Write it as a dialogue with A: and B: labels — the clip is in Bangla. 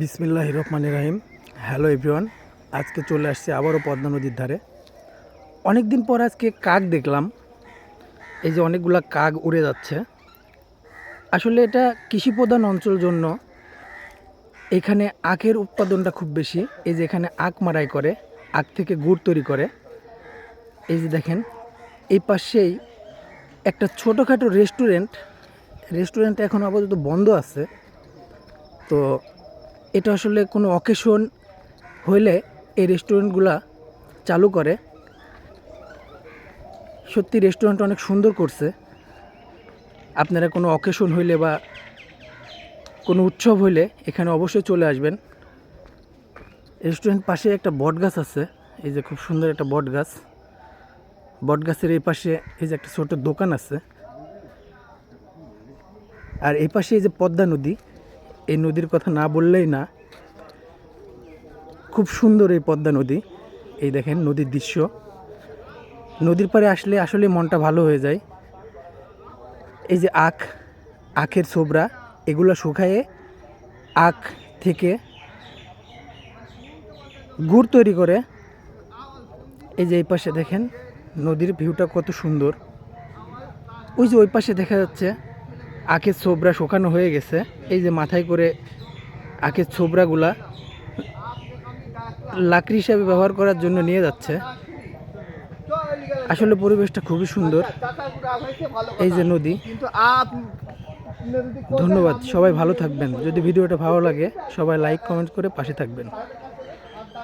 A: বিসমিল্লাহ রহমান রাহিম। হ্যালো এভরিওয়ান আজকে চলে আসছে আবারও পদ্মা নদীর ধারে। অনেক দিন পর আজকে কাক দেখলাম। এই যে অনেকগুলা কাক উড়ে যাচ্ছে। আসলে এটা কৃষি প্রধান অঞ্চল জন্য এখানে আখের উৎপাদনটা খুব বেশি। এই যে এখানে আখ মারাই করে, আখ থেকে গুড় তৈরি করে। এই যে দেখেন, এই পাশেই একটা ছোটোখাটো রেস্টুরেন্ট রেস্টুরেন্ট এখন আপাতত বন্ধ আছে। তো এটা আসলে কোনো অকেশন হইলে এই রেস্টুরেন্টগুলা চালু করে। সত্যি রেস্টুরেন্ট অনেক সুন্দর করছে। আপনারা কোনো অকেশন হইলে বা কোনো উৎসব হইলে এখানে অবশ্যই চলে আসবেন। রেস্টুরেন্ট পাশে একটা বট গাছ আছে, এই যে খুব সুন্দর একটা বট গাছ বট গাছের এই পাশে এই যে একটা ছোট দোকান আছে। আর এই পাশে এই যে পদ্মা নদী এই নদীর কথা না বললেই না, খুব সুন্দর এই পদ্মা নদী। এই দেখেন নদীর দৃশ্য। নদীর পাড়ে আসলে আসলে মনটা ভালো হয়ে যায়। এই যে আখ, আখের ছোবরা, এগুলো শুকায়ে আখ থেকে গুড় তৈরি করে এই যে এই পাশে দেখেন নদীর ভিউটা কত সুন্দর। ওই যে ওই পাশে দেখা যাচ্ছে আখের ছোবরা শুকানো হয়ে গেছে। এই যে মাথায় করে আখের ছোবরাগুলা লাকড়ি হিসাবে ব্যবহার করার জন্য নিয়ে যাচ্ছে। আসলে পরিবেশটা খুবই সুন্দর। এই যে নদী। ধন্যবাদ, সবাই ভালো থাকবেন। যদি ভিডিওটা ভালো লাগে, সবাই লাইক কমেন্ট করে পাশে থাকবেন।